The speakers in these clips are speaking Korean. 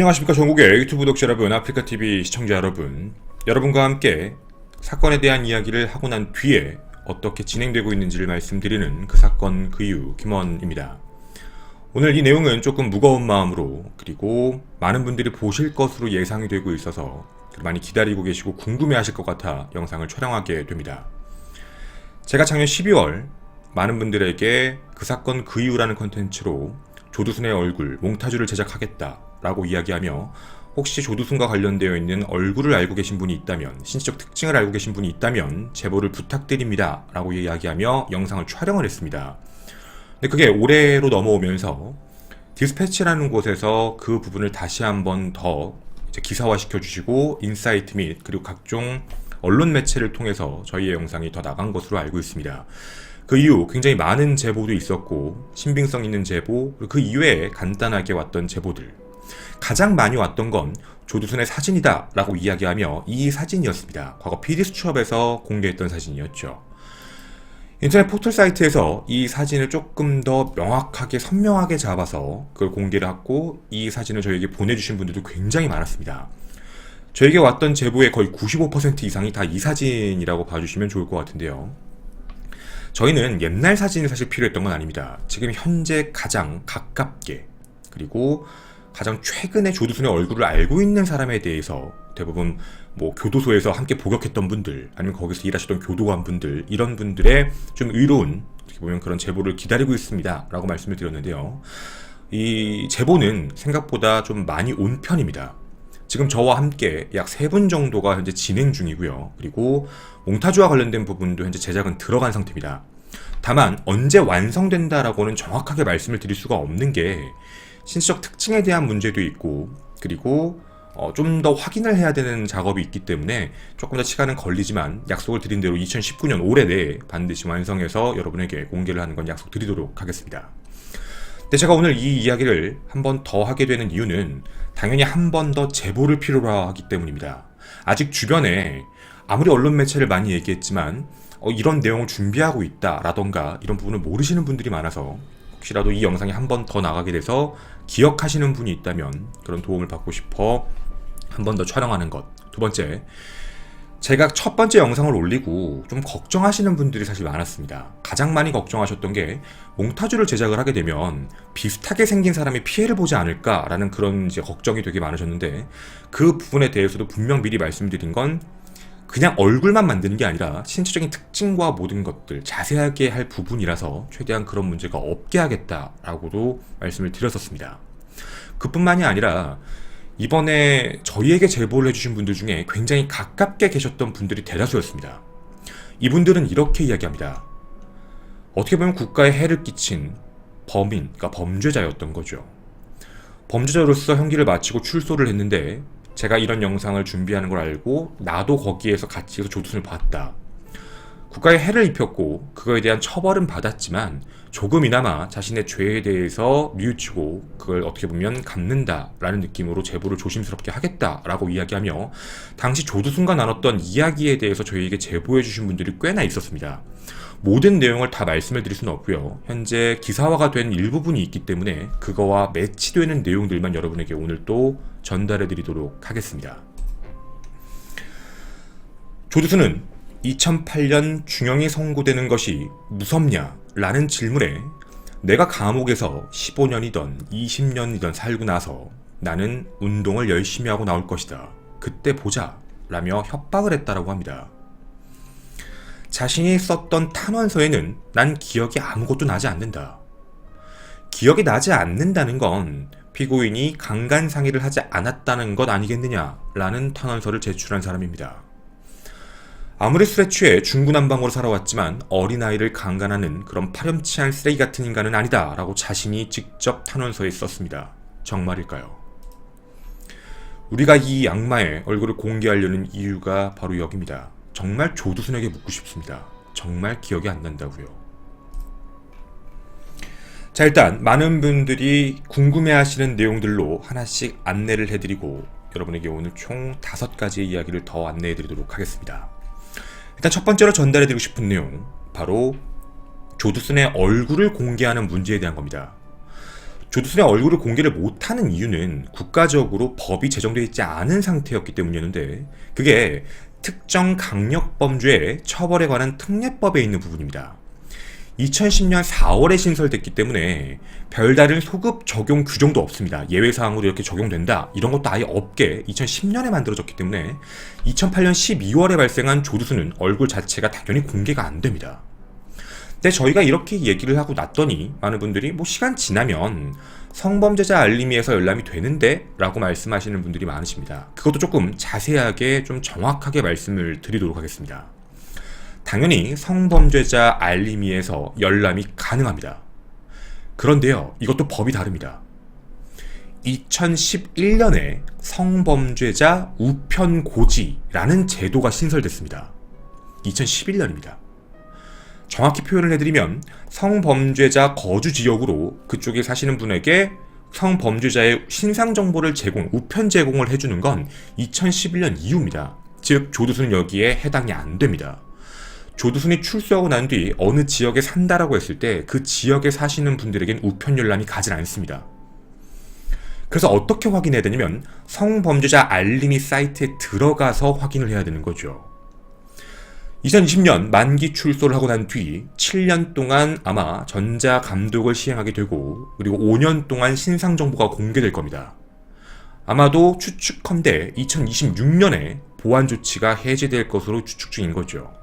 안녕하십니까. 전국의 유튜브 독자 여러분, 아프리카TV 시청자 여러분. 여러분과 함께 사건에 대한 이야기를 하고 난 뒤에 어떻게 진행되고 있는지를 말씀드리는 그 사건 그 이유 김원입니다. 오늘 이 내용은 조금 무거운 마음으로 그리고 많은 분들이 보실 것으로 예상이 되고 있어서 많이 기다리고 계시고 궁금해 하실 것 같아 영상을 촬영하게 됩니다. 제가 작년 12월 많은 분들에게 그 사건 그 이유라는 컨텐츠로 조두순의 얼굴 몽타주를 제작하겠다 라고 이야기하며 혹시 조두순과 관련되어 있는 얼굴을 알고 계신 분이 있다면 신체적 특징을 알고 계신 분이 있다면 제보를 부탁드립니다 라고 이야기하며 영상을 촬영을 했습니다 근데 그게 올해로 넘어오면서 디스패치라는 곳에서 그 부분을 다시 한번 더 이제 기사화 시켜 주시고 인사이트 및 그리고 각종 언론 매체를 통해서 저희의 영상이 더 나간 것으로 알고 있습니다. 그 이후 굉장히 많은 제보도 있었고 신빙성 있는 제보 그 이외에 간단하게 왔던 제보들 가장 많이 왔던 건 조두순의 사진이다 라고 이야기하며 이 사진이었습니다. 과거 PD수첩에서 공개했던 사진이었죠. 인터넷 포털 사이트에서 이 사진을 조금 더 명확하게 선명하게 잡아서 그걸 공개를 하고 이 사진을 저에게 보내주신 분들도 굉장히 많았습니다. 저에게 왔던 제보의 거의 95% 이상이 다 이 사진이라고 봐주시면 좋을 것 같은데요. 저희는 옛날 사진이 사실 필요했던 건 아닙니다. 지금 현재 가장 가깝게 그리고 가장 최근에 조두순의 얼굴을 알고 있는 사람에 대해서 대부분 뭐 교도소에서 함께 복역했던 분들 아니면 거기서 일하셨던 교도관 분들 이런 분들의 좀 의로운 어떻게 보면 그런 제보를 기다리고 있습니다. 라고 말씀을 드렸는데요. 이 제보는 생각보다 좀 많이 온 편입니다. 지금 저와 함께 약 세 분 정도가 현재 진행 중이고요. 그리고 몽타주와 관련된 부분도 현재 제작은 들어간 상태입니다. 다만 언제 완성된다라고는 정확하게 말씀을 드릴 수가 없는 게 신체적 특징에 대한 문제도 있고 그리고 어, 좀 더 확인을 해야 되는 작업이 있기 때문에 조금 더 시간은 걸리지만 약속을 드린 대로 2019년 올해 내에 반드시 완성해서 여러분에게 공개를 하는 건 약속드리도록 하겠습니다. 근데 제가 오늘 이 이야기를 한 번 더 하게 되는 이유는 당연히 한 번 더 제보를 필요로 하기 때문입니다. 아직 주변에 아무리 언론 매체를 많이 얘기했지만 어, 이런 내용을 준비하고 있다라던가 이런 부분을 모르시는 분들이 많아서 혹시라도 이 영상이 한 번 더 나가게 돼서 기억하시는 분이 있다면 그런 도움을 받고 싶어 한 번 더 촬영하는 것. 두 번째, 제가 첫 번째 영상을 올리고 좀 걱정하시는 분들이 사실 많았습니다. 가장 많이 걱정하셨던 게 몽타주를 제작을 하게 되면 비슷하게 생긴 사람이 피해를 보지 않을까라는 그런 이제 걱정이 되게 많으셨는데 그 부분에 대해서도 분명 미리 말씀드린 건 그냥 얼굴만 만드는 게 아니라 신체적인 특징과 모든 것들 자세하게 할 부분이라서 최대한 그런 문제가 없게 하겠다라고도 말씀을 드렸었습니다. 그뿐만이 아니라 이번에 저희에게 제보를 해주신 분들 중에 굉장히 가깝게 계셨던 분들이 대다수였습니다. 이분들은 이렇게 이야기합니다. 어떻게 보면 국가에 해를 끼친 범인, 그러니까 범죄자였던 거죠. 범죄자로서 형기를 마치고 출소를 했는데 제가 이런 영상을 준비하는 걸 알고 나도 거기에서 같이 해서 조두순을 봤다. 국가에 해를 입혔고 그거에 대한 처벌은 받았지만 조금이나마 자신의 죄에 대해서 뉘우치고 그걸 어떻게 보면 갚는다라는 느낌으로 제보를 조심스럽게 하겠다라고 이야기하며 당시 조두순과 나눴던 이야기에 대해서 저희에게 제보해 주신 분들이 꽤나 있었습니다. 모든 내용을 다 말씀을 드릴 수는 없고요. 현재 기사화가 된 일부분이 있기 때문에 그거와 매치되는 내용들만 여러분에게 오늘 또 전달해 드리도록 하겠습니다. 조두순은 2008년 중형이 선고되는 것이 무섭냐? 라는 질문에 내가 감옥에서 15년이던 20년이던 살고 나서 나는 운동을 열심히 하고 나올 것이다. 그때 보자. 라며 협박을 했다라고 합니다. 자신이 썼던 탄원서에는 난 기억이 아무것도 나지 않는다. 기억이 나지 않는다는 건 피고인이 강간상해를 하지 않았다는 것 아니겠느냐? 라는 탄원서를 제출한 사람입니다. 아무리 술에 취해 중구난방으로 살아왔지만 어린아이를 강간하는 그런 파렴치한 쓰레기 같은 인간은 아니다 라고 자신이 직접 탄원서에 썼습니다. 정말일까요? 우리가 이 악마의 얼굴을 공개하려는 이유가 바로 여기입니다. 정말 조두순에게 묻고 싶습니다. 정말 기억이 안 난다고요. 자 일단 많은 분들이 궁금해 하시는 내용들로 하나씩 안내를 해드리고 여러분에게 오늘 총 다섯 가지의 이야기를 더 안내해 드리도록 하겠습니다. 일단 첫 번째로 전달해 드리고 싶은 내용 바로 조두순의 얼굴을 공개하는 문제에 대한 겁니다. 조두순의 얼굴을 공개를 못하는 이유는 국가적으로 법이 제정되어 있지 않은 상태였기 때문이었는데 그게 특정 강력 범죄의 처벌에 관한 특례법에 있는 부분입니다. 2010년 4월에 신설됐기 때문에 별다른 소급 적용 규정도 없습니다. 예외 사항으로 이렇게 적용된다 이런 것도 아예 없게 2010년에 만들어졌기 때문에 2008년 12월에 발생한 조두순은 얼굴 자체가 당연히 공개가 안 됩니다. 근데 저희가 이렇게 얘기를 하고 났더니 많은 분들이 뭐 시간 지나면 성범죄자 알림이에서 열람이 되는데 라고 말씀하시는 분들이 많으십니다. 그것도 조금 자세하게 좀 정확하게 말씀을 드리도록 하겠습니다. 당연히 성범죄자 알림이에서 열람이 가능합니다. 그런데요, 이것도 법이 다릅니다. 2011년에 성범죄자 우편 고지라는 제도가 신설됐습니다. 2011년입니다. 정확히 표현을 해드리면 성범죄자 거주 지역으로 그쪽에 사시는 분에게 성범죄자의 신상 정보를 제공, 우편 제공을 해주는 건 2011년 이후입니다. 즉 조두순은 여기에 해당이 안 됩니다. 조두순이 출소하고 난 뒤 어느 지역에 산다라고 했을 때 그 지역에 사시는 분들에겐 우편 열람이 가진 않습니다. 그래서 어떻게 확인해야 되냐면 성범죄자 알림이 사이트에 들어가서 확인을 해야 되는 거죠. 2020년 만기 출소를 하고 난 뒤 7년 동안 아마 전자 감독을 시행하게 되고 그리고 5년 동안 신상 정보가 공개될 겁니다. 아마도 추측컨대 2026년에 보안 조치가 해제될 것으로 추측 중인 거죠.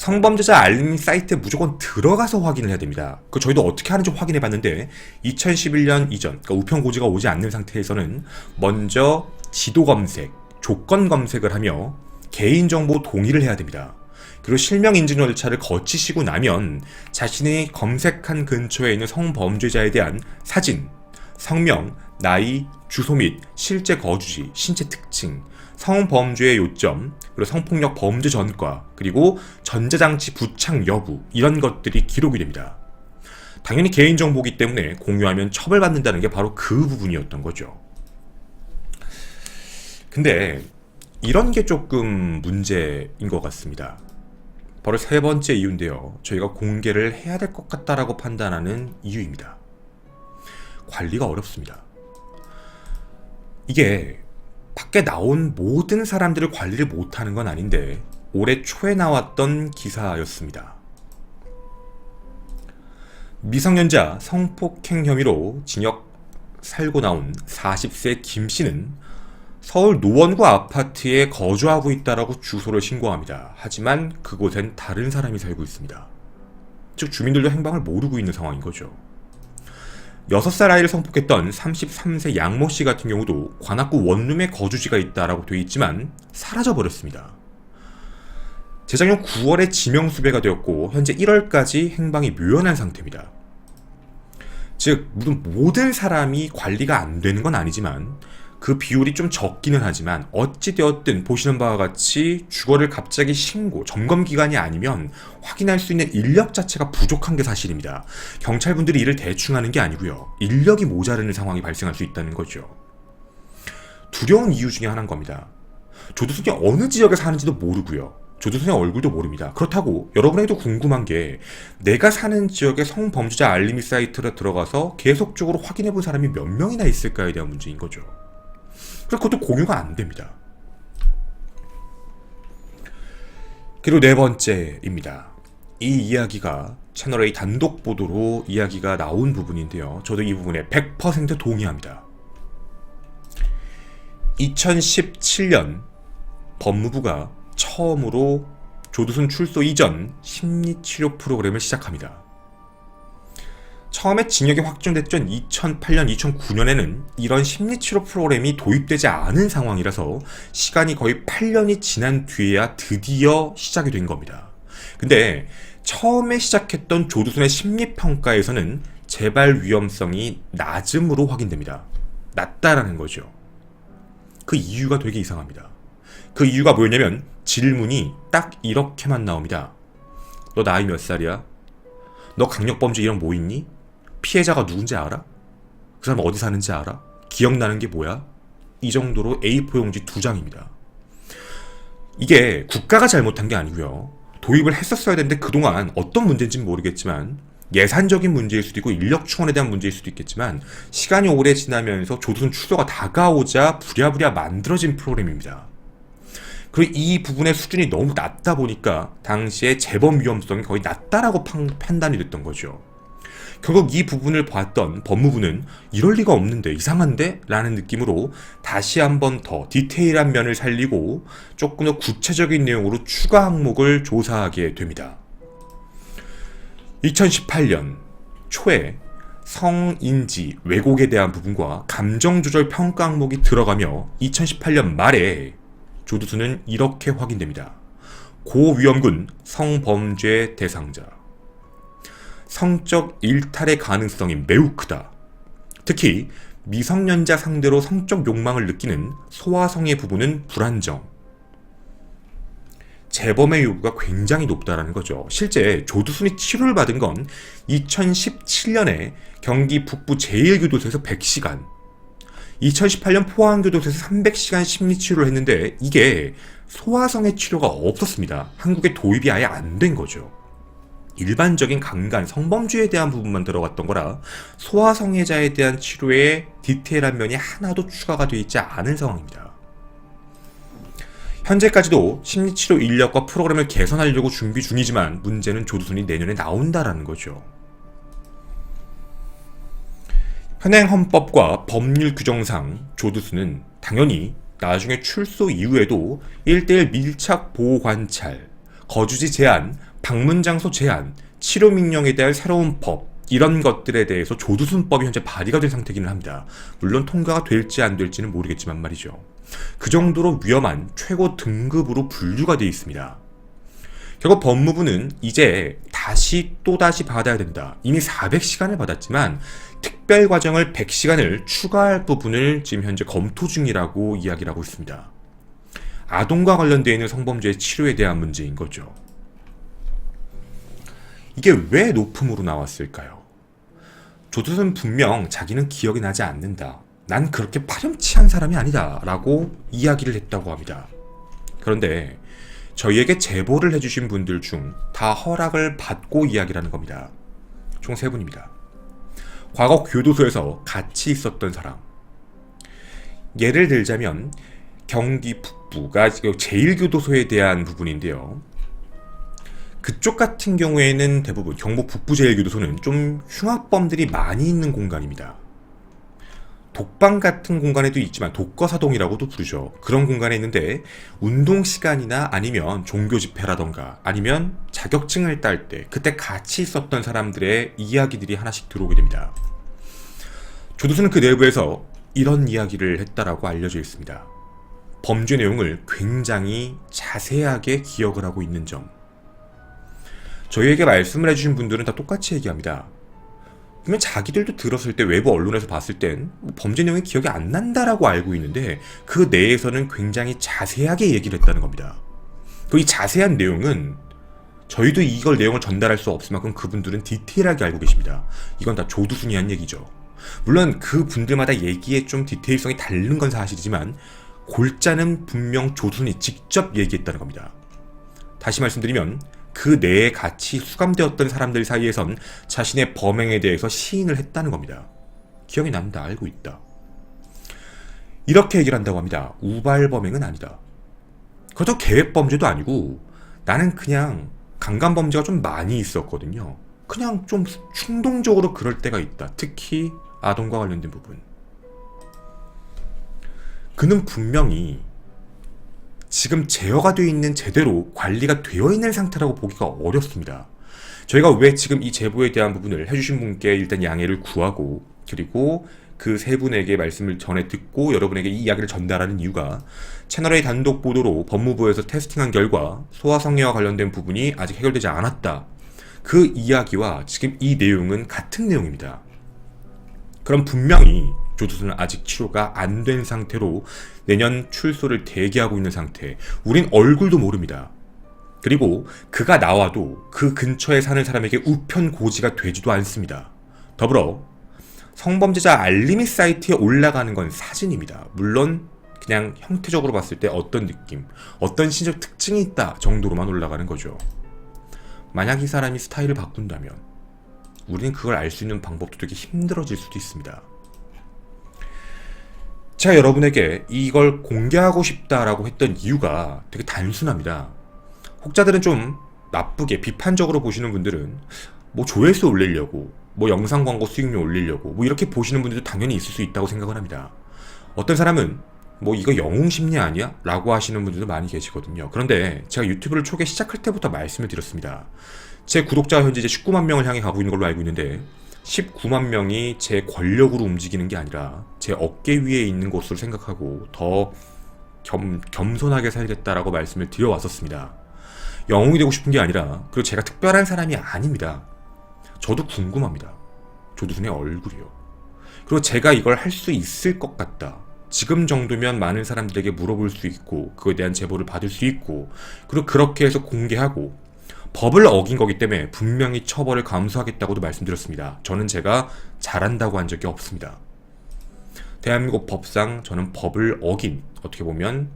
성범죄자 알림 사이트에 무조건 들어가서 확인을 해야 됩니다. 그 저희도 어떻게 하는지 확인해 봤는데 2011년 이전 그러니까 우편 고지가 오지 않는 상태에서는 먼저 지도 검색, 조건 검색을 하며 개인정보 동의를 해야 됩니다. 그리고 실명 인증 절차를 거치시고 나면 자신이 검색한 근처에 있는 성범죄자에 대한 사진, 성명, 나이, 주소 및 실제 거주지, 신체 특징, 성범죄의 요점, 그리고 성폭력 범죄 전과, 그리고 전자장치 부착 여부, 이런 것들이 기록이 됩니다. 당연히 개인정보기 때문에 공유하면 처벌받는다는 게 바로 그 부분이었던 거죠. 근데 이런 게 조금 문제인 것 같습니다. 바로 세 번째 이유인데요. 저희가 공개를 해야 될 것 같다라고 판단하는 이유입니다. 관리가 어렵습니다. 이게 밖에 나온 모든 사람들을 관리를 못하는 건 아닌데 올해 초에 나왔던 기사였습니다. 미성년자 성폭행 혐의로 징역 살고 나온 40세 김 씨는 서울 노원구 아파트에 거주하고 있다라고 주소를 신고합니다. 하지만 그곳엔 다른 사람이 살고 있습니다. 즉 주민들도 행방을 모르고 있는 상황인 거죠. 6살 아이를 성폭했던 33세 양모 씨 같은 경우도 관악구 원룸에 거주지가 있다라고 돼 있지만 사라져 버렸습니다. 재작년 9월에 지명 수배가 되었고 현재 1월까지 행방이 묘연한 상태입니다. 즉 모든 사람이 관리가 안 되는 건 아니지만 그 비율이 좀 적기는 하지만 어찌되었든 보시는 바와 같이 주거를 갑자기 신고 점검 기간이 아니면 확인할 수 있는 인력 자체가 부족한 게 사실입니다. 경찰분들이 일을 대충 하는 게 아니고요. 인력이 모자르는 상황이 발생할 수 있다는 거죠. 두려운 이유 중에 하나인 겁니다. 조두순이 어느 지역에 사는지도 모르고요. 조두순의 얼굴도 모릅니다. 그렇다고 여러분에게도 궁금한 게 내가 사는 지역의 성범죄자 알림이 사이트로 들어가서 계속적으로 확인해 본 사람이 몇 명이나 있을까에 대한 문제인 거죠. 그래서 그것도 공유가 안 됩니다. 그리고 네 번째입니다. 이 이야기가 채널A 단독 보도로 이야기가 나온 부분인데요. 저도 이 부분에 100% 동의합니다. 2017년 법무부가 처음으로 조두순 출소 이전 심리치료 프로그램을 시작합니다. 처음에 징역이 확정됐던 2008년, 2009년에는 이런 심리치료 프로그램이 도입되지 않은 상황이라서 시간이 거의 8년이 지난 뒤에야 드디어 시작이 된 겁니다. 근데 처음에 시작했던 조두순의 심리평가에서는 재발 위험성이 낮음으로 확인됩니다. 낮다라는 거죠. 그 이유가 되게 이상합니다. 그 이유가 뭐였냐면 질문이 딱 이렇게만 나옵니다. 너 나이 몇 살이야? 너 강력범죄 이런 뭐 있니? 피해자가 누군지 알아? 그 사람 어디 사는지 알아? 기억나는 게 뭐야? 이 정도로 A4 용지 두 장입니다. 이게 국가가 잘못한 게 아니고요. 도입을 했었어야 되는데 그동안 어떤 문제인지는 모르겠지만 예산적인 문제일 수도 있고 인력 충원에 대한 문제일 수도 있겠지만 시간이 오래 지나면서 조선 출소가 다가오자 부랴부랴 만들어진 프로그램입니다. 그리고 이 부분의 수준이 너무 낮다 보니까 당시에 재범 위험성이 거의 낮다라고 판, 판단이 됐던 거죠. 결국 이 부분을 봤던 법무부는 이럴 리가 없는데 이상한데? 라는 느낌으로 다시 한번 더 디테일한 면을 살리고 조금 더 구체적인 내용으로 추가 항목을 조사하게 됩니다. 2018년 초에 성인지 왜곡에 대한 부분과 감정조절 평가 항목이 들어가며 2018년 말에 조두수는 이렇게 확인됩니다. 고위험군 성범죄 대상자. 성적 일탈의 가능성이 매우 크다. 특히 미성년자 상대로 성적 욕망을 느끼는 소아성의 부분은 불안정. 재범의 요구가 굉장히 높다라는 거죠. 실제 조두순이 치료를 받은 건 2017년에 경기 북부 제1교도소에서 100시간, 2018년 포항교도소에서 300시간 심리치료를 했는데 이게 소아성의 치료가 없었습니다. 한국에 도입이 아예 안 된 거죠. 일반적인 강간, 성범죄에 대한 부분만 들어갔던 거라 소아성애자에 대한 치료에 디테일한 면이 하나도 추가가 되어 있지 않은 상황입니다. 현재까지도 심리치료 인력과 프로그램을 개선하려고 준비 중이지만 문제는 조두순이 내년에 나온다라는 거죠. 현행 헌법과 법률 규정상 조두수는 당연히 나중에 출소 이후에도 1대1 밀착 보호 관찰, 거주지 제한, 방문 장소 제한, 치료 명령에 대한 새로운 법 이런 것들에 대해서 조두순법이 현재 발의가 된 상태기는 합니다. 물론 통과가 될지 안 될지는 모르겠지만 말이죠. 그 정도로 위험한 최고 등급으로 분류가 되어 있습니다. 결국 법무부는 이제 다시 또다시 받아야 된다. 이미 400시간을 받았지만 특별 과정을 100시간을 추가할 부분을 지금 현재 검토 중이라고 이야기를 하고 있습니다. 아동과 관련되어 있는 성범죄 치료에 대한 문제인 거죠. 이게 왜 높음으로 나왔을까요? 조두순 분명 자기는 기억이 나지 않는다. 난 그렇게 파렴치한 사람이 아니다. 라고 이야기를 했다고 합니다. 그런데 저희에게 제보를 해주신 분들 중 다 허락을 받고 이야기를 하는 겁니다. 총 세 분입니다. 과거 교도소에서 같이 있었던 사람. 예를 들자면 경기 북부가 제1교도소에 대한 부분인데요. 그쪽 같은 경우에는 대부분 경북 북부 제1교도소는 좀 흉악범들이 많이 있는 공간입니다. 독방 같은 공간에도 있지만 독거사동이라고도 부르죠. 그런 공간에 있는데 운동 시간이나 아니면 종교 집회라던가 아니면 자격증을 딸 때 그때 같이 있었던 사람들의 이야기들이 하나씩 들어오게 됩니다. 조두수는 그 내부에서 이런 이야기를 했다라고 알려져 있습니다. 범죄 내용을 굉장히 자세하게 기억을 하고 있는 점. 저희에게 말씀을 해주신 분들은 다 똑같이 얘기합니다. 그러면 자기들도 들었을 때 외부 언론에서 봤을 땐뭐 범죄 내용이 기억이 안 난다라고 알고 있는데 그 내에서는 굉장히 자세하게 얘기를 했다는 겁니다. 그 이 자세한 내용은 저희도 이걸 내용을 전달할 수 없을 만큼 그분들은 디테일하게 알고 계십니다. 이건 다 조두순이 한 얘기죠. 물론 그 분들마다 얘기에 좀 디테일성이 다른 건 사실이지만 골자는 분명 조두순이 직접 얘기했다는 겁니다. 다시 말씀드리면 그 내에 같이 수감되었던 사람들 사이에선 자신의 범행에 대해서 시인을 했다는 겁니다. 기억이 난다, 알고 있다. 이렇게 얘기를 한다고 합니다. 우발 범행은 아니다. 그것도 계획 범죄도 아니고 나는 그냥 강간 범죄가 좀 많이 있었거든요. 그냥 좀 충동적으로 그럴 때가 있다. 특히 아동과 관련된 부분. 그는 분명히 지금 제어가 되어 있는 제대로 관리가 되어 있는 상태라고 보기가 어렵습니다. 저희가 왜 지금 이 제보에 대한 부분을 해주신 분께 일단 양해를 구하고 그리고 그 세 분에게 말씀을 전해 듣고 여러분에게 이 이야기를 전달하는 이유가 채널의 단독 보도로 법무부에서 테스팅한 결과 소아성애와 관련된 부분이 아직 해결되지 않았다. 그 이야기와 지금 이 내용은 같은 내용입니다. 그럼 분명히 조두순은 아직 치료가 안 된 상태로 내년 출소를 대기하고 있는 상태. 우린 얼굴도 모릅니다. 그리고 그가 나와도 그 근처에 사는 사람에게 우편 고지가 되지도 않습니다. 더불어 성범죄자 알림이 사이트에 올라가는 건 사진입니다. 물론 그냥 형태적으로 봤을 때 어떤 느낌, 어떤 신적 특징이 있다 정도로만 올라가는 거죠. 만약 이 사람이 스타일을 바꾼다면 우리는 그걸 알 수 있는 방법도 되게 힘들어질 수도 있습니다. 제가 여러분에게 이걸 공개하고 싶다라고 했던 이유가 되게 단순합니다. 혹자들은 좀 나쁘게 비판적으로 보시는 분들은 뭐 조회수 올리려고 뭐 영상 광고 수익률 올리려고 뭐 이렇게 보시는 분들도 당연히 있을 수 있다고 생각을 합니다. 어떤 사람은 뭐 이거 영웅 심리 아니야? 라고 하시는 분들도 많이 계시거든요. 그런데 제가 유튜브를 초기 시작할 때부터 말씀을 드렸습니다. 제 구독자가 현재 이제 19만 명을 향해 가고 있는 걸로 알고 있는데 19만 명이 제 권력으로 움직이는 게 아니라 제 어깨 위에 있는 곳으로 생각하고 더 겸, 겸손하게 살겠다라고 말씀을 드려왔었습니다. 영웅이 되고 싶은 게 아니라 그리고 제가 특별한 사람이 아닙니다. 저도 궁금합니다. 조두순의 얼굴이요. 그리고 제가 이걸 할 수 있을 것 같다. 지금 정도면 많은 사람들에게 물어볼 수 있고 그거에 대한 제보를 받을 수 있고 그리고 그렇게 해서 공개하고 법을 어긴 거기 때문에 분명히 처벌을 감수하겠다고도 말씀드렸습니다. 저는 제가 잘한다고 한 적이 없습니다. 대한민국 법상 저는 법을 어긴 어떻게 보면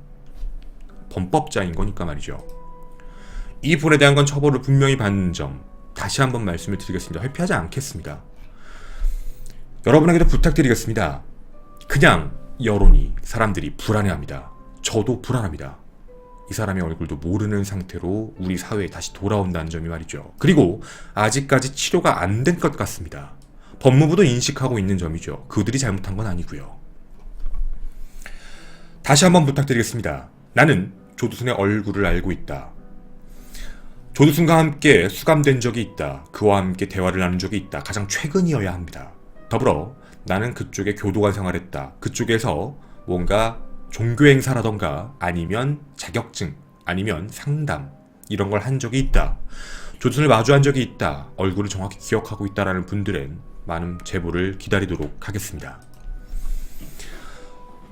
범법자인 거니까 말이죠. 이 분에 대한 건 처벌을 분명히 받는 점 다시 한번 말씀을 드리겠습니다. 회피하지 않겠습니다. 여러분에게도 부탁드리겠습니다. 그냥 여론이 사람들이 불안해합니다. 저도 불안합니다. 이 사람의 얼굴도 모르는 상태로 우리 사회에 다시 돌아온다는 점이 말이죠. 그리고 아직까지 치료가 안 된 것 같습니다. 법무부도 인식하고 있는 점이죠. 그들이 잘못한 건 아니고요. 다시 한번 부탁드리겠습니다. 나는 조두순의 얼굴을 알고 있다. 조두순과 함께 수감된 적이 있다. 그와 함께 대화를 나눈 적이 있다. 가장 최근이어야 합니다. 더불어 나는 그쪽에 교도관 생활했다. 그쪽에서 뭔가 종교 행사라던가 아니면 자격증 아니면 상담 이런 걸 한 적이 있다. 조두순을 마주한 적이 있다. 얼굴을 정확히 기억하고 있다라는 분들은 많은 제보를 기다리도록 하겠습니다.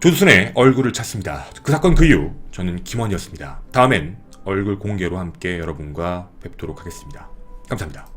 조두순의 얼굴을 찾습니다. 그 사건 그 이후 저는 김원이었습니다. 다음엔 얼굴 공개로 함께 여러분과 뵙도록 하겠습니다. 감사합니다.